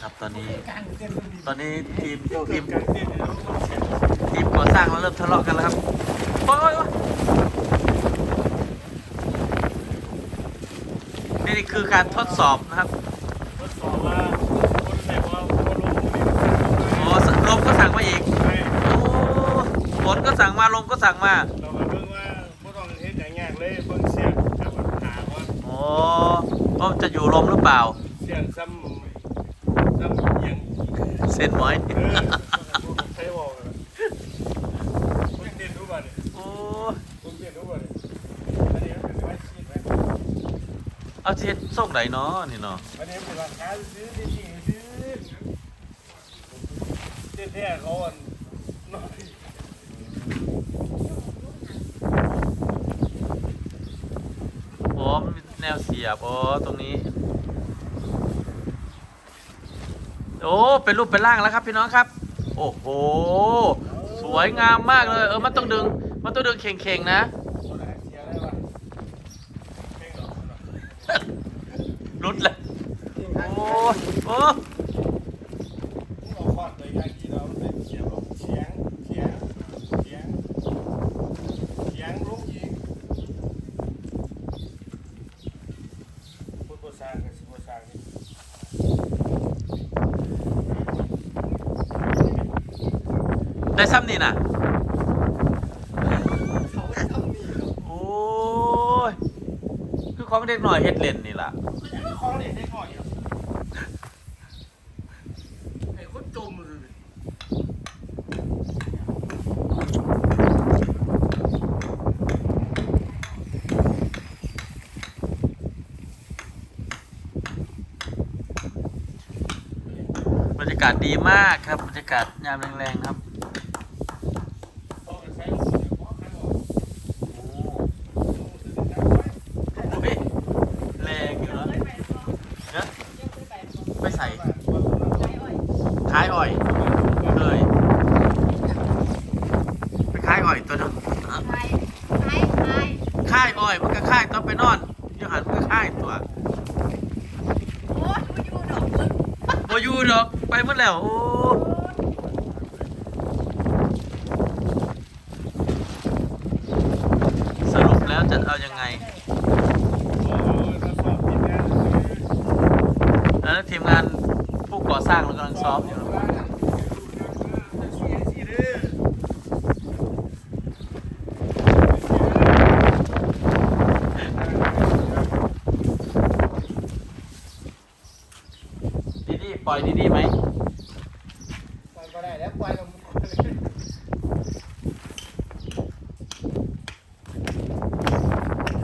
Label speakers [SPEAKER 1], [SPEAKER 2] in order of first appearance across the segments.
[SPEAKER 1] นะครับ ตอนนี้
[SPEAKER 2] กลางเต้นมันดี
[SPEAKER 1] ตอนนี้ทีม
[SPEAKER 2] เที่ยว
[SPEAKER 1] ที
[SPEAKER 2] เกิ
[SPEAKER 1] ม
[SPEAKER 2] นกลางเต้นเนี่ยเราต้องเช็ด
[SPEAKER 1] ทีมก่อสร้างเราเริ่มทะเลาะกันแล้วครับโอ๊ยโอ๊ยโอ๊ยนี่คือการทดสอบนะครับ
[SPEAKER 2] ทดสอบว่าคนไหนว่าคนลงนี่
[SPEAKER 1] อ๋อลมก็สั่งมาอีก
[SPEAKER 2] ใช่
[SPEAKER 1] โอ้ฝนก็สั่งมาลมก็สั่งมา
[SPEAKER 2] เราก็เบิ่งว่าบ่ต้องเฮ็ดอย่างยากเลยเบิ่งเสียงกับหาว่า
[SPEAKER 1] โอ้ว่ามันจะอยู่ลมหรือเปล่า
[SPEAKER 2] เสียงซ้ำซ้ำเอียง
[SPEAKER 1] เส้นหมอย
[SPEAKER 2] เออใช้บอกกันผมเต้นรู้ป่ะเนี่ย
[SPEAKER 1] โอ้
[SPEAKER 2] ผมเต้นรู้ป่ะเนี่ยอันนี้มันเป็นไว้ชีดไหม
[SPEAKER 1] เอาเช็ดส่งไหนเนาะนี่เนาะ
[SPEAKER 2] อันนี้เป็นราคาซื้อที่จริงซื้อเต้นแท้เขาอันน้อย
[SPEAKER 1] โอ้มันมีแนวเสียบโอ้ตรงนี้ โอ้เป็นรูปเป็นร่างแล้วครับพี่น้องครับ โอ้โห สวยงามมากเลย เออมันต้องดึง มันต้องดึงเข่งๆนะ
[SPEAKER 2] คนะลงหรอ
[SPEAKER 1] รุดเลยโอ้โอ้
[SPEAKER 2] เราคอดเลยอย่างที่เราเป็นเสียงลงเสียงเสียงเสียงเสียงลงอีกพูดภาษากับภาษานี่
[SPEAKER 1] ได้ซ้ำนี่นะโอ้ย คือของเด็กหน่อยเฮ็ดเล่นนี่ล่ะ
[SPEAKER 2] มันจะมาคล้องเด็กได้ก่อนอยู่ไอ้คนจมเลย
[SPEAKER 1] บรรยากาศดีมากครับ บรรยากาศยามแรงๆครับ
[SPEAKER 2] เขาก็ใช้ลูกเสียงเพราะใครบอก
[SPEAKER 1] โอ้
[SPEAKER 2] ลูกเสียงดังไว้
[SPEAKER 1] โหแรงอยู่นะเนี่ยไป ใส่ขายอ้อยเลยไปขายอ้อยตัวนึงค่ายอ้อยมันก็ค่ายต้องไปนอนอยูหันมันก็ค่ายตัวโอ้ยูดอกไปหมดแล้วโอ้สรุปแล้วจะเอายังไง แล้ว ทีมงานผู้ก่อสร้างเรากำลังซ้อมอยู่ดีดีปล่อยดีดีไหม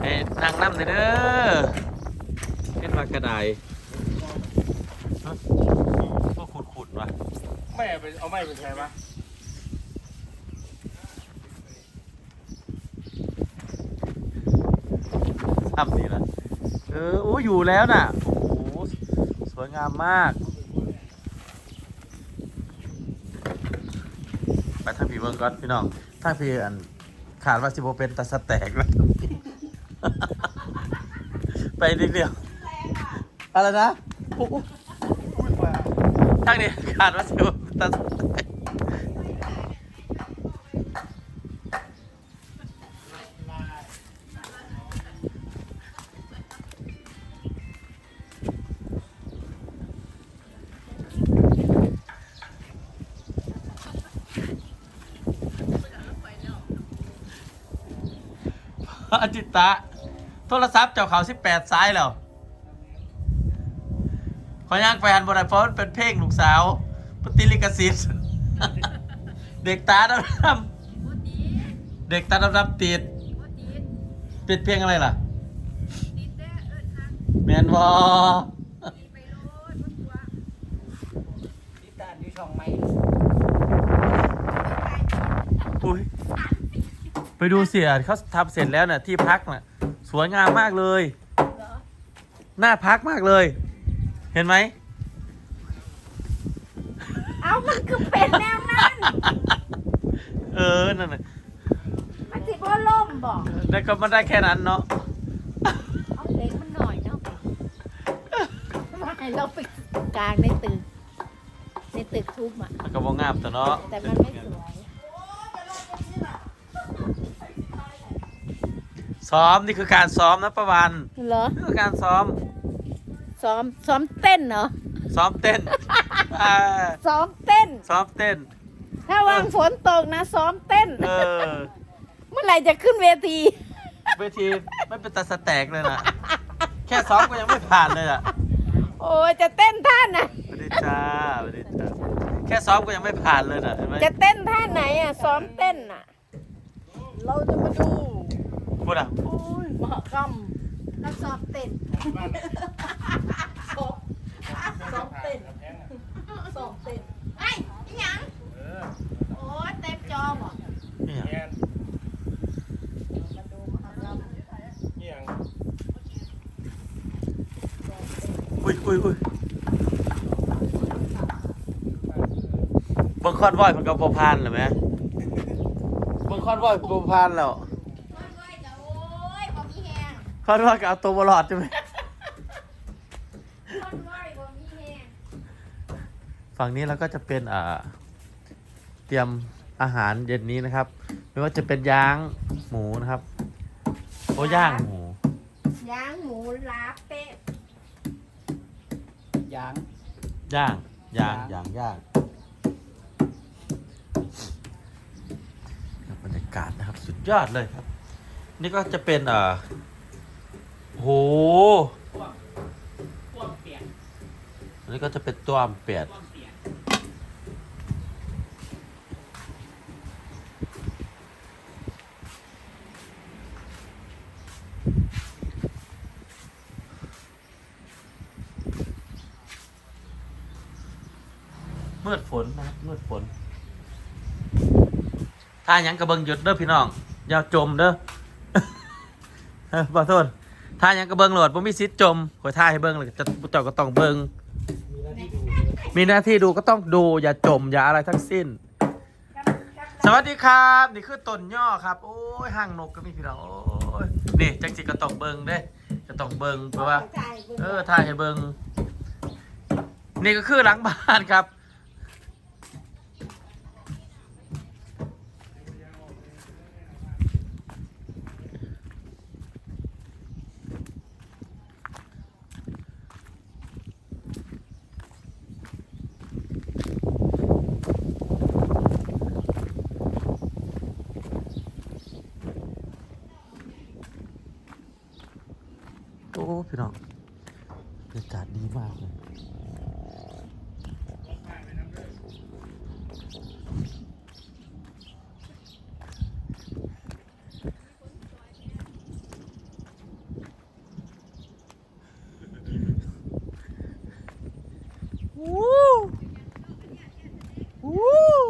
[SPEAKER 1] เอ้ยนางน้ำเลยเด้อเป็นปลากระไดฮะพว กขุดขุดๆวะ
[SPEAKER 2] ไม่ไปเอาไม่ไปใช้ปะ
[SPEAKER 1] ทำดีนะเออโอ้อยู่แล้วน่ะ โอ้โหสวยงามมาก ไปทางผีเบิงก่อนพี่น้องทางผีอันขาดว่าสิบเป็นตาสแตกแล้วไปนิดเดียวอะไรนะโอ้โห
[SPEAKER 2] พูดมา
[SPEAKER 1] ทาง นี้ขาดว่าสิบเป็นตาอจิตตะ โทรศัพท์เจ้าเขาสิบแปดซ้ายแล้ว ขอย่างแฟนบนไอโฟนเป็นเพลงลูกสาวปฏิลิกสิทธิ์ เด็กตาดำๆเด็กตาดำๆติดปิดเพลงอะไรล่ะแมนบอ
[SPEAKER 3] ติดตามอยู่ช่องใหม่
[SPEAKER 1] อุ้ยไปดูเสียเขาทำเสร็จแล้วน่ะที่พักน่ะ สวยงามมากเลยน่าพักมากเลย เห็นไหม
[SPEAKER 4] เอามันคือเป็นแนวนั้น
[SPEAKER 1] เออ นั่นน่ะ
[SPEAKER 4] มันสิบ่ล่มบอก
[SPEAKER 1] แล้วก็มันได้แค่นั้นเนาะ
[SPEAKER 4] เอาเล็กมันหน่อยเนาะมาให้เราไปกลางในตึกในตึกทุบอะ
[SPEAKER 1] มันก็บ่งามแต่เนาะ
[SPEAKER 4] แต่มันไม่สวย
[SPEAKER 1] ซ้อมนี่คือการซ้อมนะประวัน
[SPEAKER 4] เหรอ
[SPEAKER 1] นี่คือการซ้อม
[SPEAKER 4] ซ้อมซ้อมเต้นเหรอ
[SPEAKER 1] ซ้อมเต้นอ่า
[SPEAKER 4] ซ้อมเต้น
[SPEAKER 1] ซ้อมเต้น
[SPEAKER 4] ถ้าวางฝนตกนะซ้อมเต้น
[SPEAKER 1] เออ
[SPEAKER 4] เมื่อไหร่จะขึ้นเวที
[SPEAKER 1] เวทีไม่เป็นตาสแตกเลยนะแค่ซ้อมก็ยังไม่ผ่านเลยอะ
[SPEAKER 4] โอ้ยจะเต้นท่าไหน
[SPEAKER 1] สวัสดีจ้าสวัสดีจ้าแค่ซ้อมก็ยังไม่ผ่านเลยนะเห็นไหม
[SPEAKER 4] จะเต้นท่าไหนอะซ้อมเต้นอะ
[SPEAKER 3] เราจะมาดู
[SPEAKER 1] พูดอะ
[SPEAKER 3] โอ้ยมหกรรม
[SPEAKER 4] แล้วซ้อมเต้น
[SPEAKER 2] บ้าน
[SPEAKER 3] ซ้อมซ้อมเต้น
[SPEAKER 2] แพงอะ
[SPEAKER 3] ซ้อมเต้น
[SPEAKER 4] ไอ้ยอีหยัง
[SPEAKER 2] เออ
[SPEAKER 4] โอ้ยเต็มจอบ่
[SPEAKER 1] นี่
[SPEAKER 2] แพ
[SPEAKER 1] อะ
[SPEAKER 2] ง
[SPEAKER 3] มาดูมหกรรม
[SPEAKER 2] เงี้ยง
[SPEAKER 1] อุ้ยอุ้ยอุ้ยเบิ่งคอนวอยมันก็บ่ผ่านเลยไหมเบิ่งคอนวอยบ่ผ่านแล้ว
[SPEAKER 4] โอ้ยจะโอ้ยบ่มี แฮง
[SPEAKER 1] คอนวอยก็เอาตัวบ่รอดใช่ไหม
[SPEAKER 4] คนน้อยบ่มีแฮง
[SPEAKER 1] ฝั่งนี้เราก็จะเป็นอ่าเตรียมอาหารเย็นนี้นะครับ ไม่ว่าจะเป็นย่างหมูนะครับ โอ้ย่างหมู
[SPEAKER 4] ย่างหมูลาเป็ด
[SPEAKER 3] ยาง
[SPEAKER 1] ย่างย่าง
[SPEAKER 3] ย่าง
[SPEAKER 1] ย่างย่างครับบรรยากาศนะครับสุดยอดเลยครับ นี่ก็จะเป็นอ่า โห
[SPEAKER 3] พวเปียก
[SPEAKER 1] อันนี้ก็จะเป็นตัวมเป็ด
[SPEAKER 3] พวกเปียก
[SPEAKER 1] มืดฝนนะครับมืดฝน ถ้ายังกระเบิงหยุดเด้อพี่น้อง อย่าจมเด้อเออขอโทษ ถ้ายังกระเบิงโหลดผมมีสิทธิ์จมขอยท่าให้เบิงเลยจะเจ้าก็ต้องเบิง
[SPEAKER 3] มีหน้าที่ดู
[SPEAKER 1] มีหน้าที่ดูก็ต้องดูอย่าจมอย่าอะไรทั้งสิ้น สวัสดีครับ นี่คือต้นย่อครับ โอ้ยห่างนกก็มีพี่น้องโอ้ยนี่จังสิก็ต้องเบิงเด้จะต้องเบิงเพราะว่า เออถ่ายให้เบิงนี่ก็คือหลังบ้านครับ พี่น้องบรรยากาศดีมากเลย วู้วู้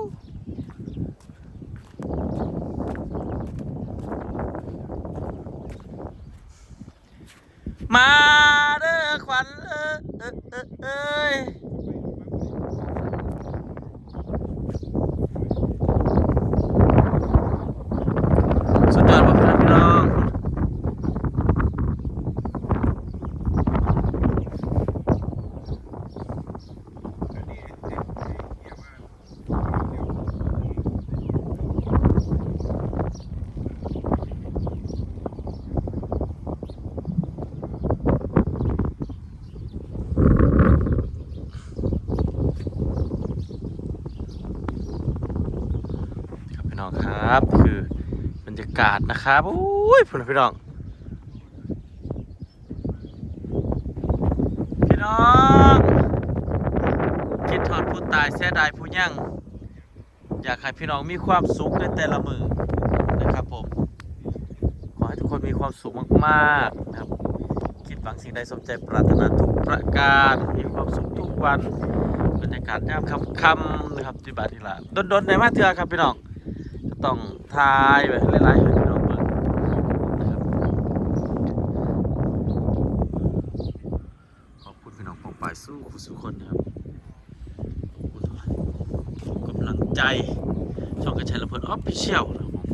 [SPEAKER 1] มาเด้อขวัญเอ้ยเอ้ยเอ้ยเอ้ยสุดยอดมากครับพี่น้อง ครับพี่น้อง ครับ คือบรรยากาศนะครับโอ้ยพี่น้องพี่น้องพี่น้องคิดทอดผู้ตายเสียดายผู้ยั่งอยากให้พี่น้องมีความสุขในแต่ละมือนะครับผมขอให้ทุกคนมีความสุขมากๆนะครับ คิดหวังสิ่งใดสมใจปรารถนาทุกประการ มีความสุขทุกวันบรรยากาศยามค่ำๆนะครับที่บาทนี่ละดนๆในมาเถื่อครับพี่น้อง ต้องทายไปหลายๆให้พี่น้องเบิ่งนะครับขอบคุณพี่น้องปองปายสู้สู้คนนะครับขอบคุณกำลังใจ ช่องกระชัยลำเพลินออฟฟิเชียลนะครับผม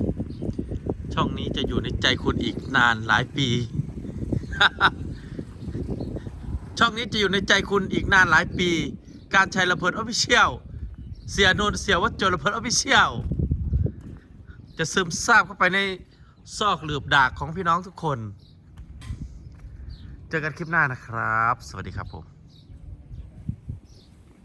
[SPEAKER 1] ช่องนี้จะอยู่ในใจคุณอีกนานหลายปี ช่องนี้จะอยู่ในใจคุณอีกนานหลายปี การชัยระเพิดออฟฟิเชียลเสียนนเสียวัดโจระเพิดออฟฟิเชียล จะซึมซาบเข้าไปในซอกหลืบดากของพี่น้องทุกคน เจอกันคลิปหน้านะครับ สวัสดีครับผม